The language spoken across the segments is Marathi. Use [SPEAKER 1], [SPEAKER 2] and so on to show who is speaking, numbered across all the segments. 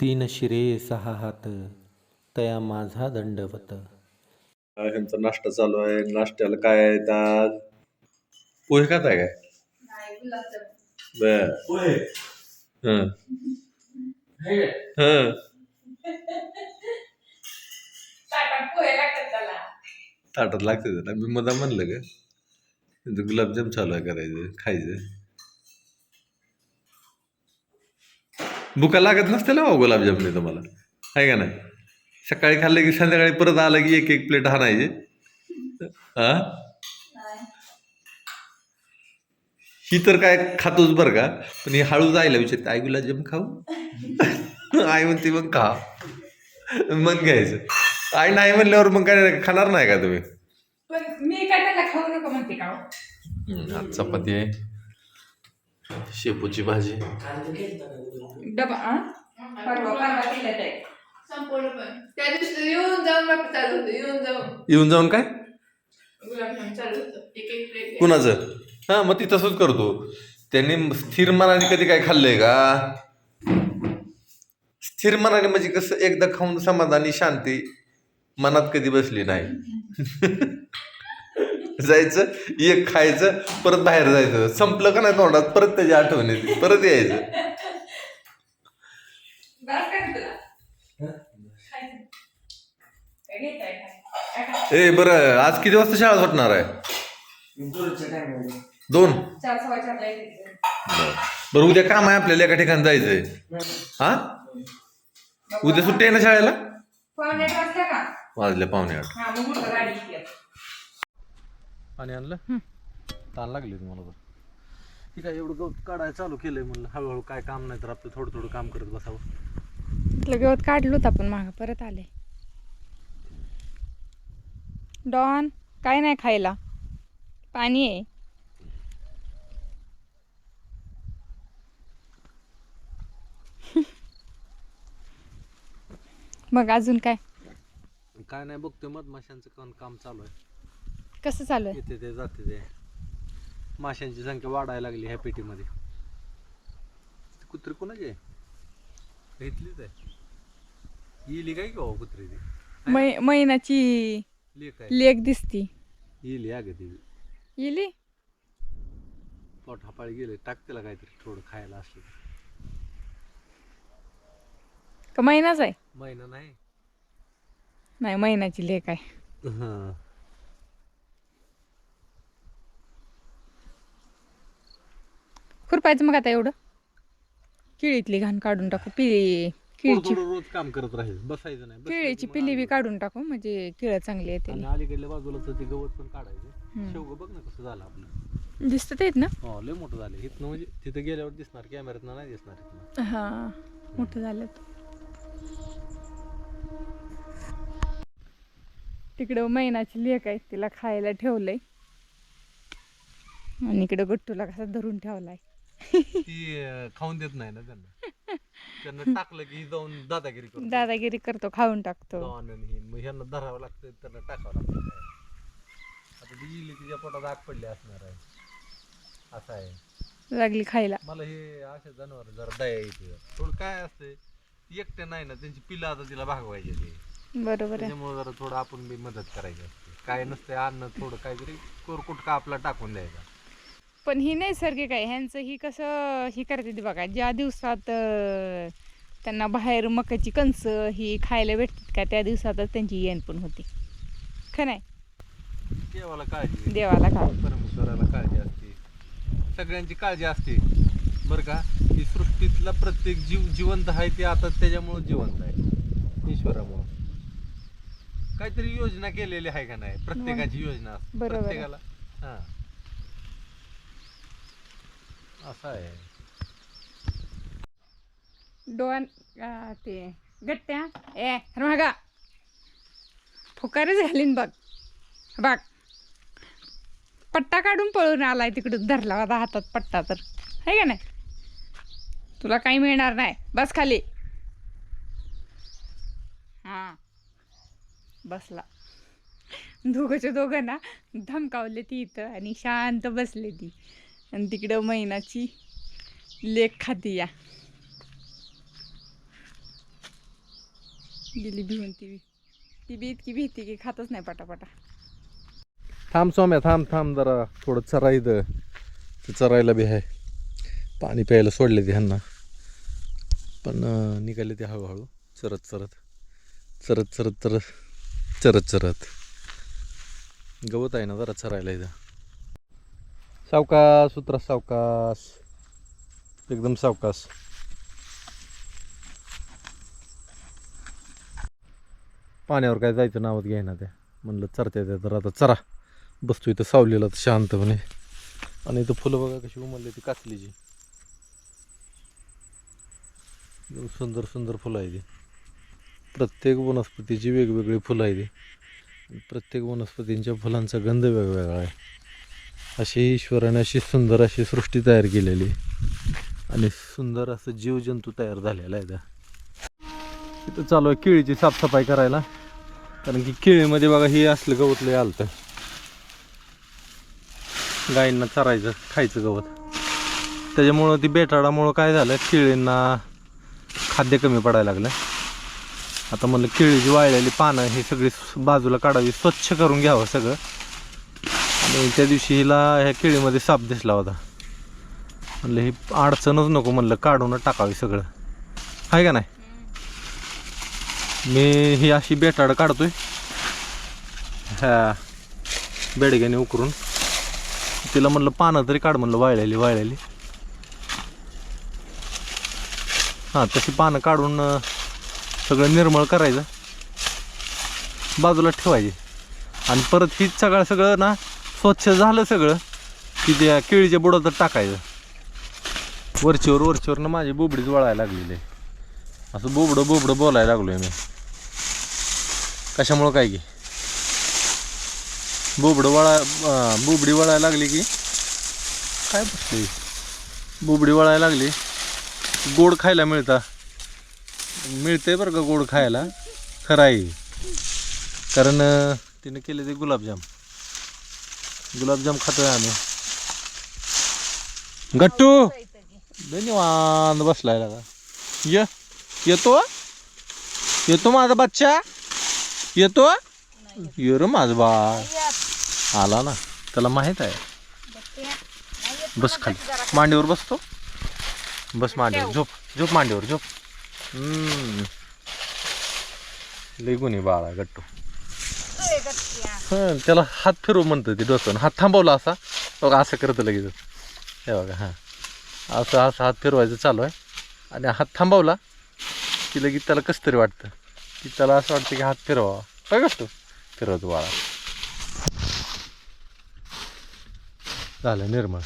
[SPEAKER 1] तीन शिरे सहा हात तया माझा दंडवत.
[SPEAKER 2] हा, ह्यांचा नाश्ता चालू आहे. नाश्त्याला काय आहे आज पोहे खात आहे काय? बर. हं. हं. ताटात लागते त्याला. मी मधा म्हणलं का गुलाबजाम चालू आहे करायचं खायचं. भुका लागत नसते ना हो गुलाबजामने तुम्हाला? आहे का नाही? सकाळी खाल्लं की संध्याकाळी परत आलं की एक एक प्लेट हाणायचे हा ही तर काय खातोच बरं का? पण ही हळू जायला विचारते आई गुलाबजाम खाऊ? आई म्हणते मग खा. मग घ्यायचं. आई नाही म्हणल्यावर मग काय खाणार नाही का तुम्ही?
[SPEAKER 3] पण मी काय त्याला खाऊ नको म्हणते का हो?
[SPEAKER 2] चपाती आहे. शेपूची भाजी.
[SPEAKER 3] डबा आ? परवा परवा केलं ते.
[SPEAKER 4] संपूर्ण पण. त्या दिवशी येऊन जाऊन बाकी चालू होतं येऊन जाऊन.
[SPEAKER 2] येऊन जाऊन काय?
[SPEAKER 4] गुलाबजाम चालू होतं. एक एक प्लेट
[SPEAKER 2] कुणाचं? हा मग ती तसंच करतो. त्यांनी स्थिर मनाने कधी काय खाल्लंय का? स्थिर मनाने म्हणजे कसं एकदा खाऊन समाधानी शांती मनात कधी बसली नाही. जायचं एक खायचं परत बाहेर जायचं. संपलं का नाही तोंडात परत त्याची आठवण येते. परत यायचं? ए बरं आज किती वाजता शाळा सुटणार आहे? दोन. बरं उद्या काम आहे आपल्याला एका ठिकाणी जायचंय. हा? उद्या सुट्टी आहे ना शाळेला? वाजल्या पावणे आठ. पाणी आणलं? ताण लागली तुम्हाला तर. ठीक आहे एवढं गवत काढायला चालू केलंय म्हणलं. हळूहळू काय काम नाही तर आपलं थोडं थोडं काम करत बसावं.
[SPEAKER 5] इथलं गवत काढलं होतं आपण मागं परत आले. डॉन काय नाही खायला? पाणी आहे. मग अजून काय?
[SPEAKER 2] काय नाही बघतोय मधमाशांचं कोण काम चालू आहे.
[SPEAKER 5] कसं चालू आहे
[SPEAKER 2] येते ते जाते ते. माशांची संख्या वाढायला लागली ह्या पेटीमध्ये. कुत्री कोणाची आहे? इथलीच आहे. येली काय का कुत्री ती?
[SPEAKER 5] मै मैनाची
[SPEAKER 2] लेख आहे.
[SPEAKER 5] लेक दिसती.
[SPEAKER 2] येली अगं ती.
[SPEAKER 5] येली?
[SPEAKER 2] पोट हापाळी गेले. टाक तिला काहीतरी थोडं खायला असलं तर.
[SPEAKER 5] का मैनाच आहे?
[SPEAKER 2] महिना नाही.
[SPEAKER 5] नाही मैनाची लेक आहे.
[SPEAKER 2] हां.
[SPEAKER 5] खुरपायचं मग आता एवढं? किळीतली घाण काढून टाकू पिळी किळीची.
[SPEAKER 2] थोडं रोज काम करत राहायचं बसायचं नाही
[SPEAKER 5] केळीची
[SPEAKER 2] मग
[SPEAKER 5] पिली बी
[SPEAKER 2] आलं.
[SPEAKER 5] काढून टाकू म्हणजे केळं चांगली येते
[SPEAKER 2] अलीकडल्या बाजूला तर ते गवत पण काढायचं.
[SPEAKER 5] हम्म.
[SPEAKER 2] शेवग बघ ना कसं झालं आपलं.
[SPEAKER 5] दिसत आहेत ना?
[SPEAKER 2] हो लय मोठं झालं. इथनं म्हणजे तिथं गेल्यावर दिसणार कॅमेऱ्यात नाही दिसणार इथनं.
[SPEAKER 5] हा मोठं झालं तिकडं मैनाची लेक आहे तिला खायला ठेवलंय. आणि इकडं गुट्टूला कसा धरून ठेवलाय.
[SPEAKER 2] ती अं, खाऊन देत नाही ना त्यांना. त्यांना टाकलं की जाऊन दादागिरी करतो.
[SPEAKER 5] दादागिरी करतो खाऊन टाकतो.
[SPEAKER 2] आणि हे. मग ह्यांना धरावं लागतं त्यांना टाकावं लागतं. काय. आता ती गेली तिच्या पोटात आग पडली असणार आहे. असं आहे.
[SPEAKER 5] लागली खायला.
[SPEAKER 2] मला हे अशा जनावर जरा दया येते. थोडं काय असतंय एकटे नाही ना त्यांची पिलं आता तिला भागवायचे ते
[SPEAKER 5] बरोबर आहे.
[SPEAKER 2] त्याच्यामुळे जरा थोडं आपण बी मदत करायची असते. काय नसते अन्न थोडं काहीतरी कोरकुट का आपला टाकून द्यायचा.
[SPEAKER 5] पण ही नैसर्गिक आहे. ह्यांचं ही कसं ही करते ती बघा ज्या दिवसात त्यांना बाहेर मकाची कणस ही खायला भेटतात का त्या दिवसातच त्यांची येण पण होती. खरं नाही?
[SPEAKER 2] देवाला काळजी
[SPEAKER 5] देवाला काय
[SPEAKER 2] परमेश्वराला काळजी असते. सगळ्यांची काळजी असते. बरं का? ही सृष्टीतला प्रत्येक जीव जिवंत आहे ते आता त्याच्यामुळे जिवंत आहे. ईश्वरामुळं. काहीतरी योजना केलेली आहे का नाही? प्रत्येकाची योजना
[SPEAKER 5] बरोबर.
[SPEAKER 2] प्रत्येकाला. हा. असं आहे.
[SPEAKER 5] डोन ते गट्ट्या ए मागा. फुकारे झालीन बघ. बघ. पट्टा काढून पळून आलाय तिकडून धरला होता हातात पट्टा तर. आहे का नाही? तुला काही मिळणार नाही. बस खाली. हां. बसला. दोघंच्या दोघं ना धमकावले ती इथं आणि शांत बसले ती. आणि तिकडं महिनाची लेख खाती या. गेली भिवून ती बी. ती बी इतकी भीती की खातच नाही पटापटा.
[SPEAKER 2] थांब सोम्या थांब थांब जरा. थोडं चराय इथं ते चरायला बी आहे. पाणी प्यायला सोडले ते ह्यांना. पण अं, निघाले ते हळूहळू. चरत चरत. चरत चरत चरत. चरत चरत. गवत आहे ना जरा चरायला इथं. सावकाश उतरा सावकाश. एकदम सावकाश. पाण्यावर काय जायचं नावत घ्यायना त्या. म्हणलं चरत्या त्या तर आता चरा. बसतो इथं सावलीला तर शांतपणे. आणि इथं फुलं बघा कशी उमलली ती काचलीची सुंदर सुंदर फुलं आहे ती. प्रत्येक वनस्पतीची वेगवेगळी फुलं आहे ती. प्रत्येक वनस्पतींच्या फुलांचा गंध वेगवेगळा आहे. अशी ईश्वराने अशी सुंदर अशी सृष्टी तयार केलेली आणि सुंदर असं जीवजंतू तयार झालेला आहे त्या. इथं चालू आहे केळीची साफसफाई करायला. कारण की केळीमध्ये बघा हे असलं गवत लय आलतं. गायींना चरायचं खायचं गवत. त्याच्यामुळं ती बेटाडामुळं काय झालं केळींना खाद्य कमी पडायला लागलं. आता म्हणलं केळीची वाळलेली पानं ही सगळी बाजूला काढावी स्वच्छ करून घ्यावं सगळं. आणि त्या दिवशी हिला ह्या केळीमध्ये साप दिसला होता. म्हणलं ही अडचणच नको म्हणलं काढूनच टाकावी सगळं. आहे का नाही? मी ही अशी बेटाड काढतोय. ह्या बेडग्याने उकरून. तिला म्हणलं पानं तरी काढ म्हणलं वाळलेली वाळलेली. हां तशी पानं काढून सगळं निर्मळ करायचं. बाजूला ठेवायची. आणि परत हीच सगळं सगळं ना स्वच्छ झालं सगळं की त्या केळीच्या बुडात टाकायचं. वरचीवर वरचीवरनं माझी बोबडीच वळायला लागलेली आहे. असं बोबडं बोबडं बोलायला लागलोय मी. कशामुळं काय की? बोबडं वळा बोबडी वळायला लागली की काय बसली बोबडी वळायला लागली. गोड खायला मिळतं. मिळतंय बरं का गोड खायला? खरं आहे. कारण तिने केले ते गुलाबजाम. गुलाबजाम खातोय आम्ही. गट्टू! धन्यवाद बसलाय लागा ये. येतो? येतो माझा बच्चा? येतो? ये रे माझं बाळ. आला ना. त्याला माहीत आहे. बस खाली. मांडीवर बसतो. बस मांडीवर. झोप. झोप मांडीवर. झोप. हम्म. लय गुन्हे बाळा गट्टू. हं, त्याला हात फिरव म्हणतं ते डोक्यानं हात थांबवला असा. बघा असं करतं लगेच. हे बघा हां. असं असं हात फिरवायचं चालू आहे. आणि हात थांबवला की लगेच त्याला कसं तरी वाटतं. की त्याला असं वाटतं की हात फिरवा काय करतो? फिरवतो बाळा. झालं निर्मळ.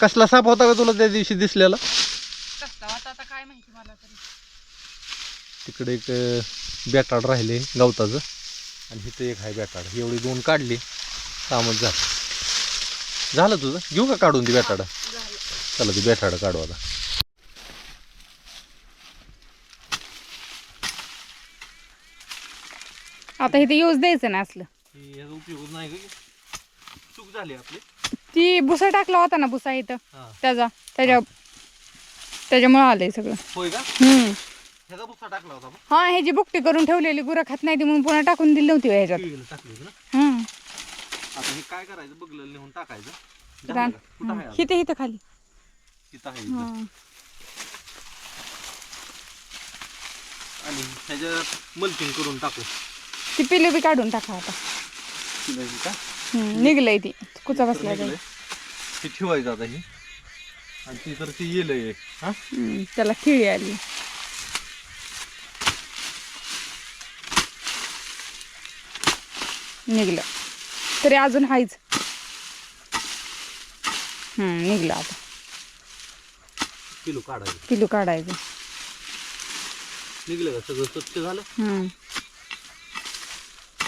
[SPEAKER 2] कसला साप होता का तुला त्या दिवशी दिसलेला? तिकडे एक बेटाड राहिले गवताचं. आणि इथं एक आहे बेटाड एवढी दोन काढली कामच झालं. झालं तुझं? घेऊ का काढून ती बेटाड चला ती बेटाड काढू आता.
[SPEAKER 5] आता इथे यूज द्यायचं ना असलं.
[SPEAKER 2] याचा उपयोग नाही चूक झाली आपली.
[SPEAKER 5] ती भुसा टाकला होता ना भुसा इथं
[SPEAKER 2] हा.
[SPEAKER 5] त्याचा त्याच्या त्याच्यामुळं आलंय सगळं.
[SPEAKER 2] होय का?
[SPEAKER 5] हम्म.
[SPEAKER 2] ह्याचा भुसा टाकला होता
[SPEAKER 5] हा ह्याची बुकटी करून ठेवलेली गुरं खात नाही ती म्हणून पुन्हा टाकून दिली नव्हती ह्याच्यात.
[SPEAKER 2] केळीला टाकली होती ना?
[SPEAKER 5] हम्म.
[SPEAKER 2] आता हे काय करायचं? बघलं नेऊन टाकायचं. झालं
[SPEAKER 5] रान
[SPEAKER 2] का? कुठं आहे अजून?
[SPEAKER 5] हिथे हिथं खाली.
[SPEAKER 2] इथं आहे इथं.
[SPEAKER 5] हा.
[SPEAKER 2] आणि ह्याच्यात मल्चिंग करून टाकू.
[SPEAKER 5] ती पिले बी काढून टाका आता.
[SPEAKER 2] तिला हे का?
[SPEAKER 5] हम्म, निघलंय ती. कुचा
[SPEAKER 2] निघलंय. हे ठेवायचं आता ही. आणि ती तर ती येईल हा?
[SPEAKER 5] त्याला किळी आली. निघलं. तरी अजून हायच. हम्म निघलं आता.
[SPEAKER 2] किलो काढायचं.
[SPEAKER 5] किलो काढायचं.
[SPEAKER 2] निघलं का? सगळं स्वच्छ झालं?
[SPEAKER 5] हम्म.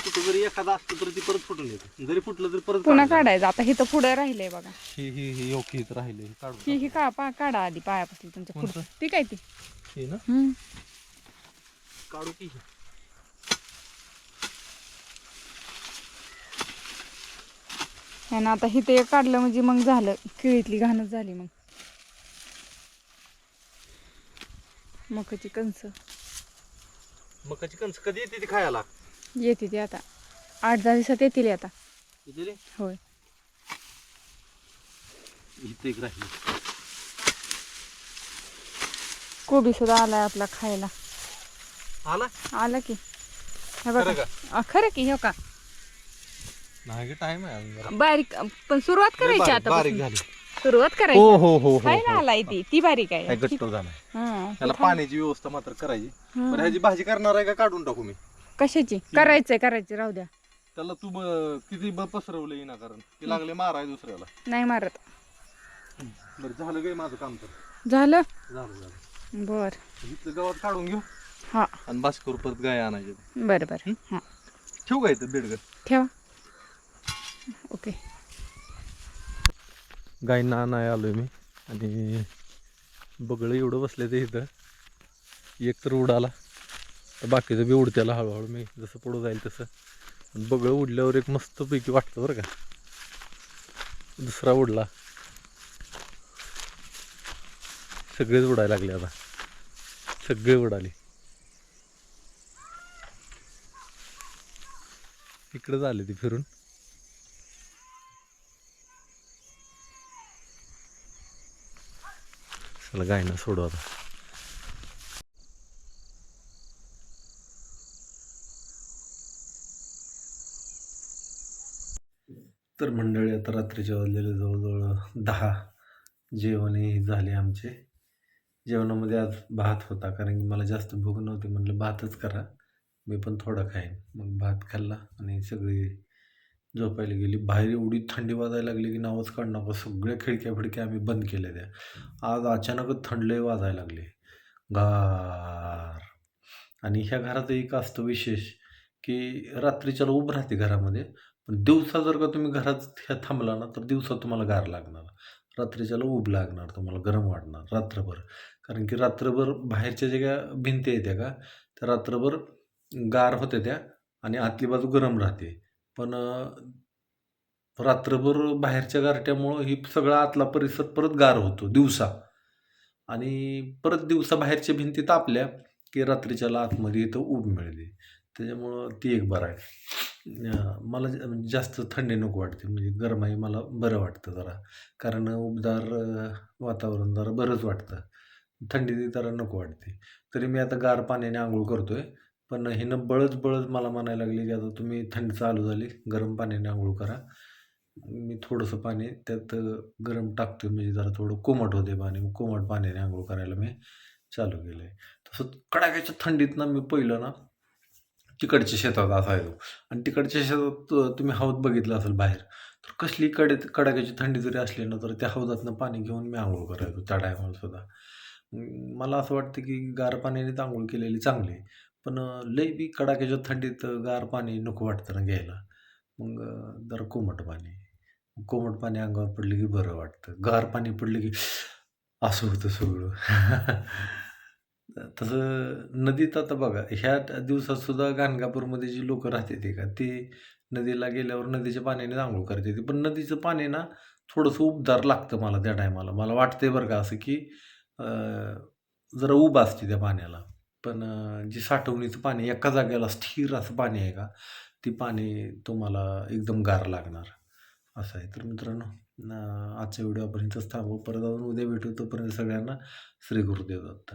[SPEAKER 2] कुठं जरी एखादा असतं तर ती परत फुटून येते. जरी फुटलं तरी परत
[SPEAKER 5] पुन्हा
[SPEAKER 2] काढायचं.
[SPEAKER 5] काढायचं. आता हिथं पुढं राहिलंय बघा.
[SPEAKER 2] ही ही ही योग्य इथं राहिले हे काढून
[SPEAKER 5] ही ही का पा काढा आधी पायापासून तुमच्या पुढं.
[SPEAKER 2] कोणतं?
[SPEAKER 5] ती काय ती.
[SPEAKER 2] टाक. हे ना?
[SPEAKER 5] हम्म.
[SPEAKER 2] काढू की हे?
[SPEAKER 5] आणि आता हिथं एक काढलं म्हणजे मग झालं. किळीतली घाणच झाली मग. मकाची कणस
[SPEAKER 6] मकाची कणस कधी येते ती खायला?
[SPEAKER 5] येते ती आता. आठ दहा दिवसात येतील आता.
[SPEAKER 6] रे
[SPEAKER 5] होय.
[SPEAKER 6] इथे एक राहिली.
[SPEAKER 5] कोबी सुद्धा आलाय आपला खायला.
[SPEAKER 6] आला?
[SPEAKER 5] आला की. हे
[SPEAKER 6] खरं
[SPEAKER 5] बघा. खरं की हो का?
[SPEAKER 6] नाही टाइम आहे अजून जरा.
[SPEAKER 5] बारीक पण सुरुवात करायची
[SPEAKER 6] बारीक
[SPEAKER 5] आता
[SPEAKER 6] बारीक झाली.
[SPEAKER 5] सुरुवात करायची.
[SPEAKER 6] हो हो हो
[SPEAKER 5] खायला
[SPEAKER 6] हो.
[SPEAKER 5] आलाय ती ती बारीक आहे.
[SPEAKER 6] काय गट्टू झाला.
[SPEAKER 5] हा,
[SPEAKER 6] त्याला
[SPEAKER 5] ती
[SPEAKER 6] पाण्याची व्यवस्था मात्र करायची. ह्याची भाजी करणार आहे का काढून टाकू मी?
[SPEAKER 5] कशाची? करायचंय करायची राहू द्या.
[SPEAKER 6] त्याला तू ब- किती ब पसरवलं ना कारण ते लागले माराय दुसऱ्याला.
[SPEAKER 5] नाही मारत.
[SPEAKER 6] बरं झालं काय माझं काम तर.
[SPEAKER 5] झालं?
[SPEAKER 6] झालं झालं.
[SPEAKER 5] बर.
[SPEAKER 6] इथलं गावात काढून घेऊ.
[SPEAKER 5] हा.
[SPEAKER 6] आणि बास करू परत गाय आणायचे.
[SPEAKER 5] बरं बरं. हा?
[SPEAKER 6] ठेवू का इथं बेडग
[SPEAKER 5] ठेवा. ओके.
[SPEAKER 6] गायींना आलो आहे मी. आणि बगळं एवढं बसले ते इथं. एक तर उडाला तर बाकीचं बी उडत्याला हळूहळू मी जसं पुढं जाईल तसं. बगळं उडल्यावर एक मस्तपैकी वाटतं बरं का. दुसरा उडला. सगळेच उडायला लागले आता. सगळे उडाले. इकडे झाले ती फिरून. चला गायनं सोडू आता.
[SPEAKER 2] तर मंडळी आता रात्रीच्या वाजलेले जवळजवळ दहा. जेवणही झाले आमचे. जेवणामध्ये आज भात होता कारण की मला जास्त भूक नव्हती म्हणलं भातच करा. मी पण थोडा खाईन. मग भात खाल्ला आणि सगळी झोपायला गेली. बाहेर एवढी थंडी वाजायला लागली की नावच काढ नको. सगळ्या खिडक्या फिडक्या आम्ही बंद केल्या त्या. आज अचानकच थंड वाजायला लागली. गार. आणि ह्या घरात एक असतं विशेष की रात्रीच्याला उभं राहते घरामध्ये. पण दिवसा जर का तुम्ही घरात ह्या थांबला ना तर दिवसा तुम्हाला गार लागणार. रात्रीच्याला ऊब लागणार तुम्हाला गरम वाटणार रात्रभर. कारण की रात्रभर बाहेरच्या ज्या काय भिंती आहेत त्या का त्या रात्रभर गार होत्या त्या आणि आतली बाजू गरम राहते. पण रात्रभर बाहेरच्या गारट्यामुळं ही सगळा आतला परिसर परत गार होतो दिवसा. आणि परत दिवसा बाहेरच्या भिंती तापल्या की रात्रीच्याला आतमध्ये इथं ऊब मिळते. त्याच्यामुळं ती एक बरं आहे. मला ज- म्हणजे जास्त थंडी नको वाटते म्हणजे गरमाई मला बरं वाटतं जरा. कारण उबदार वातावरण जरा बरंच वाटतं. थंडी ती जरा नको वाटते. तरी मी आता गार पाण्याने आंघोळ करतो आहे पण हिनं बळच बळच मला म्हणायला लागली की आता तुम्ही थंडी चालू झाली गरम पाण्याने आंघोळ करा. मी थोडंसं पाणी त्यात गरम टाकतो म्हणजे जरा थोडं कोमट होते पाणी कोमट पाण्याने आंघोळ करायला मी चालू केलं आहे तसं कडाक्याच्या थंडीत ना मी पहिलं ना तिकडच्या शेतात असायचो. आणि तिकडच्या शेतात तुम्ही हौद बघितलं असेल बाहेर तर कसली कडे कडाक्याची थंडी जरी असली ना तर त्या हौदातनं पाणी घेऊन मी आंघोळ करायचो त्या टायमाला सुद्धा. मला असं वाटतं की गार पाण्याने आंघोळ केलेली चांगली पण लई बी कडाक्याच्या थंडीत गार पाणी नको वाटतं ना घ्यायला. मग जरा कोमट पाणी. कोमट पाणी अंगावर पडलं की बरं वाटतं. गार पाणी पडलं की असं होतं सगळं. तसं नदीत आता बघा ह्या दिवसातसुद्धा गाणगापूरमध्ये जी लोकं राहते ते का ते नदीला गेल्यावर नदीच्या पाण्याने आंघोळ करते ते पण नदीचं पाणी ना थोडंसं उबदार लागतं मला त्या टायमाला. मला वाटतंय बरं का असं की जरा उब असते त्या पाण्याला. पण जी साठवणीचं पाणी एका जागेला स्थिर असं पाणी आहे का ती पाणी तुम्हाला एकदम गार लागणार. असं आहे. तर मित्रांनो आजच्या आजचा व्हिडिओ आपण इथंच थांबू परत अजून उद्या भेटू. तोपर्यंत सगळ्यांना श्री गुरुदेव दत्त.